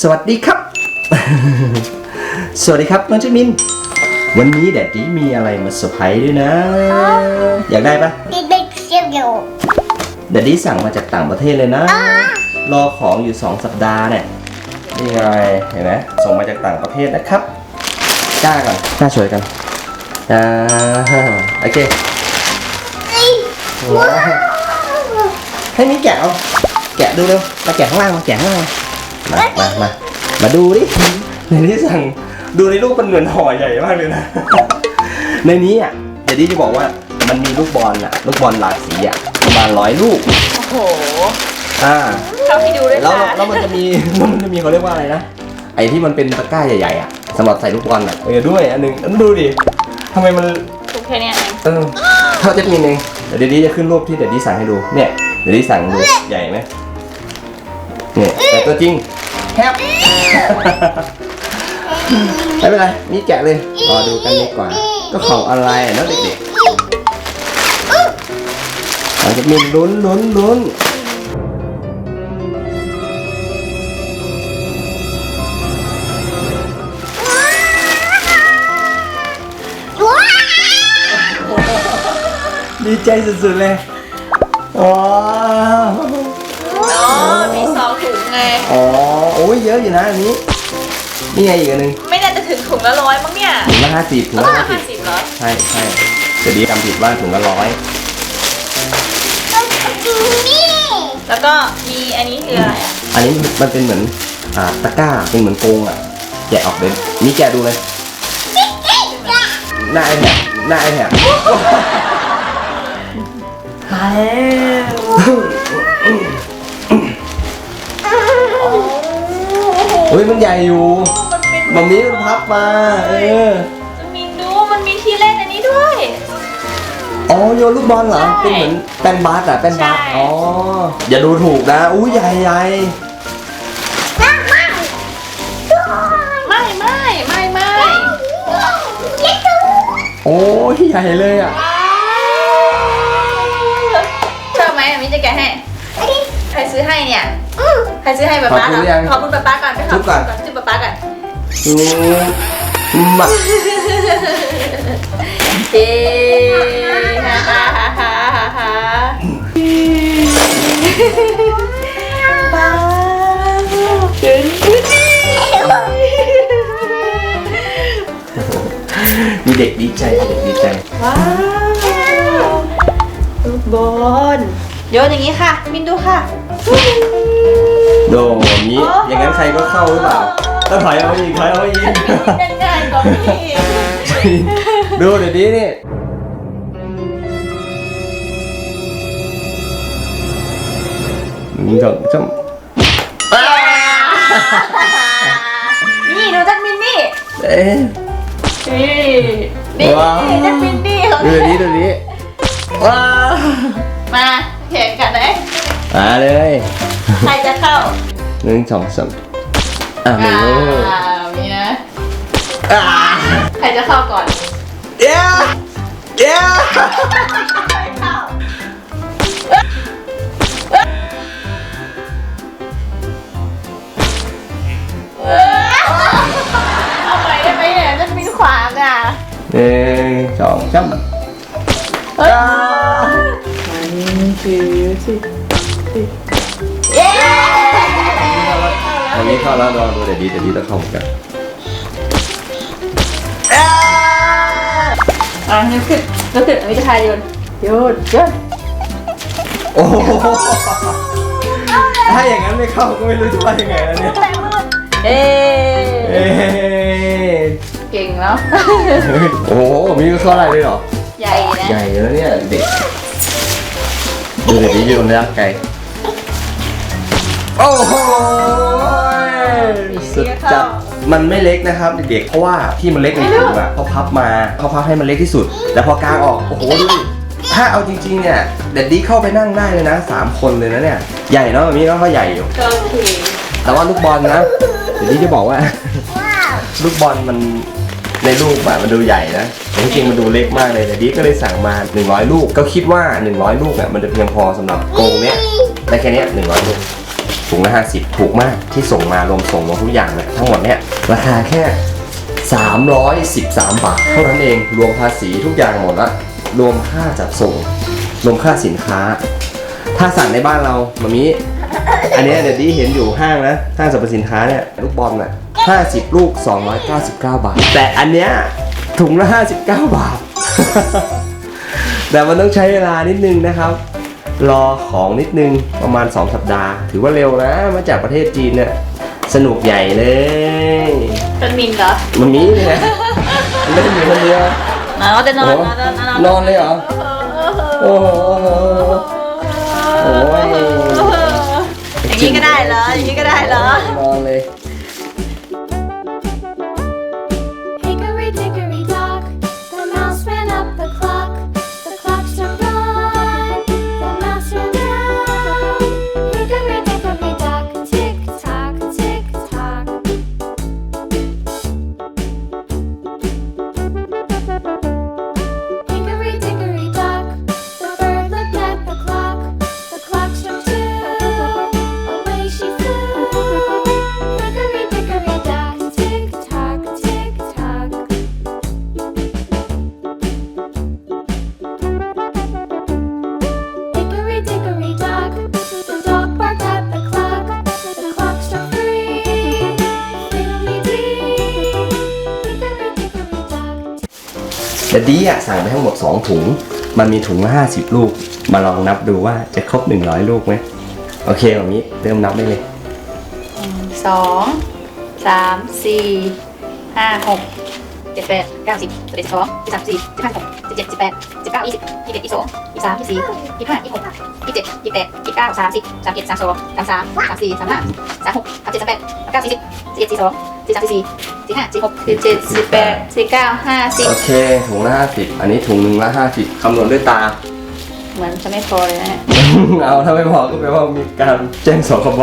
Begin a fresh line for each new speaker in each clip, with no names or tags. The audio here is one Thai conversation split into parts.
สวัสดีครับ สวัสดีครับน้องจิมิน วันนี้แดดดี้มีอะไรมาเซอร์ไพรส์ด้วยนะ อยากได้ปะ
เด็กๆเชียวอยู่
แดดดี้สั่งมาจากต่างประเทศเลยนะ รอของอยู่ 2 สัปดาห์เนี่ยนี่ไงเห็นไหมส่งมาจากต่างประเทศนะครับกล้าก่อนกล้าช่วยกันอ่าโอเคว้าวให้มีแกะเอาแกะดูเร็วมาแกะข้างล่างมาแกะข้างล่าง มามามามาดูดิในที่สั่งดูในรูปมันเหมือนห่อใหญ่มากเลยนะ ในนี้อะเดี๋ยวดี้จะบอกว่ามันมีลูกบอลอะ ลูกบอลหลากสีอะประมาณร้อยลูก
โอ้โห
อ่า
เข้าให้ดูด้วย
แล้ว
ค่ะ
แล้วมันจะมีแล้วมันจะมีเขาเรียกว่าอะไรนะ ไอ้ที่มันเป็นตะกร้าใหญ่ๆอะสำหรับใส่ลูกบอลอะเออด้วยอันหนึงอันดูดิทำไมมัน
ถูกแค่เนี้ยเอง
เออเท่าจะมีเองเดี๋ยวดี้จะขึ้นรูปที่เดี๋ยวดี้สั่งให้ดูเนี่ยเดี๋ยวดี้สั่งดูใหญ่ไหมเนี่ยแต่ตัวจริง แคบไม่เป็นไรนี่แกะเลย รอดูกันดีกว่า ก็ของอะไรอะเนาะเด็กๆเราจะมีลุ้นลุ้นลุ้น
ว้าว
ดีใจสุดๆเลย อ๋อ
อ๋อ มีสองถุงไง
อ๋อโอ้ยเยอะอยู่นะอันนี้ นี่ไงอีกอันหนึ่ง
ไม่น่าจะถึงถุงละร้อยมั้งเนี่ย
ถุงละห้าสิบถุง
ก็
ละห้าสิ
ห้า
บ
สิบเหรอ
ใช่ใช่เดี๋ยวดีจำผิดว่าถุงละร้อย
นี่
แล้วก็มีอันนี้คืออะไรอะ
อันนี้มันเป็นเหมือนอ่าตะกร้าเป็นเหมือนโกงอะแกะออกเลยนี่แกะดูเลยหน้าไอแถบหน้าไอแถบ
มาแล้ว ห
ญ่อยู่
มันเป็น
มัมมี่มันพับมา เออ
มันมีดูมันมีที่เล่นอันนี้ด้วย
อ๋อโยนลูกบอลเหรอ
ใช่
เป็นเหมือนแป้นบาสอะแป้นบาส
ใช่
อ๋อ อย่าดูถูกนะอู้ใหญ่ใหญ่
มากมาก
ไม่ไม่ไม่ไม่
เล็กดู
โอ้ยใหญ่เลยอะ
ชอบไหมอันนี้จะแกะให้
อันนี้
ใค รซื้อให้เนี่ย
อืม
ใครซื้อให้ป๊าป๊าเหรอขอบคุณป๊าป๊าก่อนไปขอบคุณก่อนจุ๊บป๊าป๊าก่อน
อืมมา
เฮ้ฮ่าฮ่าฮ่าฮ่าฮ่าฮ่าป๊าเก่ง
มีเด็กดีใจมีเด็กดีใจ
ว้าวลูกบอลโยนอย่างนี้ค่ะมินดูค่ะ
โดอย่างนี้ อย่างนั้นใครก็เข้าหรือเปล่าต้องถอยเอาอีกถอยเอาอีก
มินง่ายๆกว่าพี่
ดูเดี๋ยวนี้นี่หนึ่งสองสาม
นี่ดูจักมินนี่
เอ๊ะ
นี่นี่
ว้าว
จักมินนี่เขา
ดูเดี๋ยวนี้ดูเดี๋ยวนี้ว้าว
มาแข่งกันไหม
มาเลย
ใครจะเข้า
หนึ่งสองสามอะหนึ่
อ่าง
ลูก
มีนะ
อ่า
ใครจะเข้าก่อน
เย้เย้
ใครเข้าเอาไปได้ไหมเนี่ยจะมีขวางอะ
หนึ่งสองสาม
เฮ้ย
อ่า
เย้
อันนี้เข้าแล้วลองดูเดี๋ยวดีเดี๋ยวดีต้องเข้าเหมือนกัน
อะนึกขึ้นนึกขึ้นอันนี้จะทายโยนโยนโยน
โอ้โหถ้าอย่างนั้นไม่เข้าก็ไม่รู้จะว่ายังไงแล้วเนี่ย
เอ๊
เอ๊ะ
เก่งแล้ว
โอ้โหมีเข้าอะไรด้วยเหรอ
ใหญ่นะ
ใหญ่แล้วเนี่ยเด็กดูเดี๋ยวดีโยนระยะไกล โอ้โหสุดจัดมันไม่เล็กนะครับเด็กๆเพราะว่าที่มันเล็กในถุงอะเขาพับมาเขาพับให้มันเล็กที่สุด แล้วพอกางออกโอ้โหดูดิถ้าเอาจริงๆเนี่ยเด็ดดีเข้าไปนั่งได้เลยนะสามคนเลยนะเนี่ยใหญ่เนาะแบบนี้ก็เขาใหญ่อยู่
โอเค
แต่ว่าลูกบอลนะเดี๋ยวนี้จะบอกว่า
ว้าว
ลูกบอลมันในรูปอะมันดูใหญ่นะแต่จริงๆมันดูเล็กมากเลยแต่ดีก็เลยสั่งมา 100 ลูก ก็คิดว่า 100 ลูกเนี่ยมันจะเพียงพอสำหรับกรงเนี้ยได้แค่เนี้ย100 ลูก ถุงละ50ถูกมากที่ส่งมารวมส่งรวมทุกอย่างเนี่ยทั้งหมดเนี่ยราคาแค่ 313 บาท เท่านั้นเองรวมภาษีทุกอย่างหมดละรวมค่าจัดส่ง รวมค่าสินค้า ถ้าสั่งในบ้านเรามามีอันเนี้ยเดี๋ยวดีเห็นอยู่ห้างนะห้างสรรพสินค้าเนี่ยลูกบอลน่ะ50 ลูก 299 บาท แต่อันเนี้ยถุงละ 59 บาท แต่มันต้องใช้เวลานิดนึงนะครับ รอของนิดนึงประมาณ 2 สัปดาห์ ถือว่าเร็วนะ มาจากประเทศจีนเนี่ยสนุกใหญ่เลย
เป็นมินเหรอ
มันมีเนี่ยมันเล่นอยู่คนเดียว
อ๋อจะนอน
โอ้
นอนนอนนอน
นอนเลยเหรอ โอ้โหโอ้ย แต่ดีอะสั่งไปทั้งหมด2ถุง มันมีถุงละ50ลูก มาลองนับดูว่าจะครบ100ลูกไหมโอเคแบบนี้เริ่มนับได้เลย
สองสามสี่ห้าหกเจ็ดแปดเก้าสิบสิบเอ็ดสิบสองสิบสามสิบสี่สิบห้าสิบหกสิบเจ็ดสิบแปดสิบเก้ายี่สิบยี่สิบเอ็ดยี่สิบสองยี่สิบสามยี่สิบสี่ยี่สิบห้ายี่สิบหกยี่สิบเจ็ดยี่สิบแปดยี่สิบเก้าสามสิบสามเอ็ดสามสองสามสามสามสี่สามห้าสามหกสามเจ็ดสามแปดสามเก้าสี่สิบสี่เอ็ดสี่สองสี่สามสี่สี่ สี่ห้าสี่หกสี่เจ็ดสี่แปดสี่เก้าห้าสิบ
โอเคถุงละ50อันนี้ถุงหนึ่งละ50คำนวณด้วยตา
เหมือนจะไม่พอเลยนะเนี่ย
เอาถ้าไม่พอก็แปลว่ามีการแจ้งสคบ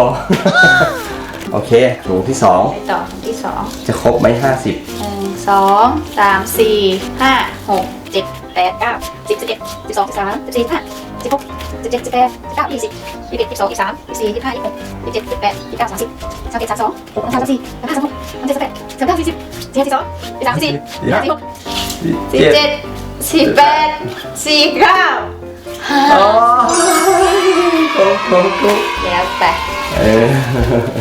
โอเคถุงที่
ไปต่อถุงที่สอง
2จะครบไหม50
หนึ่งสองสามสี่ห้าหกเจ็ดแปดเก้าสิบสิบเอ็ดสิบสองสิบสามสิบสี่สิบห้าสิบหกสิบเจ็ดสิบแปดสิบเก้ายี่สิบยี่สิบเอ็ดยี่สิบสองยี่สิบสามยี่สิบสี่ยี่สิบห้ายี่สิบหกยี่สิบเจ็ดยี่สิบแปดยี่สิบเก้าสามสิบสามเอ็ดสามสองสามสามสี่สามห้าสามหกสามเจ็ด สี่สิบสี่ห้าสี่สองสี่สามสี่สี่ห้าสี่หกสี่เจ็ดสี่แปดสี่เก้าห้า
อ๋อครบครบครบ
แล้วไป
เออ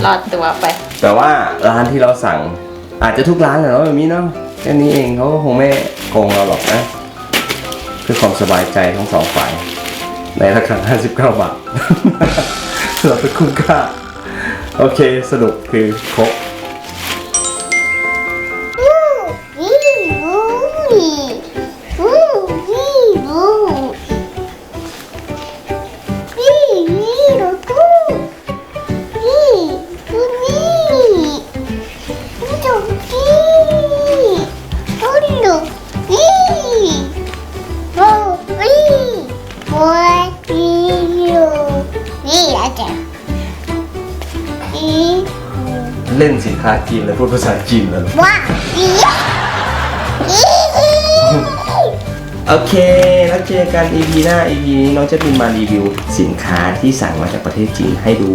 รอดตัวไป
แต่ว่าร้านที่เราสั่งอาจจะทุกร้านแหละเนาะแบบนี้เนาะแค่นี้เองเขาก็คงไม่โกงเราหรอกนะเพื่อความสบายใจทั้งสองฝ่าย ในราคา 59 บาทเราไปคุ้มค่า โอเคสรุปคือครบ
นี่อาจารย์อี
เล่นสินค้าจีนแล้วพูดภาษาจีนเลย
ว่าอีอีอี
โอเค แล้วเจอกัน EP หน้า EP นี้น้องจะบินมารีวิว สินค้าที่สั่งมาจากประเทศจีนให้ดู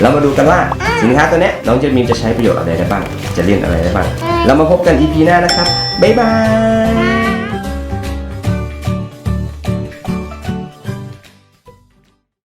แล้วมาดูกันว่าสินค้าตัวเนี้ยน้องเจมินจะใช้ประโยชน์อะไรได้บ้าง จะเล่นอะไรได้บ้างเรามาพบกัน EP หน้านะครับ บ๊ายบาย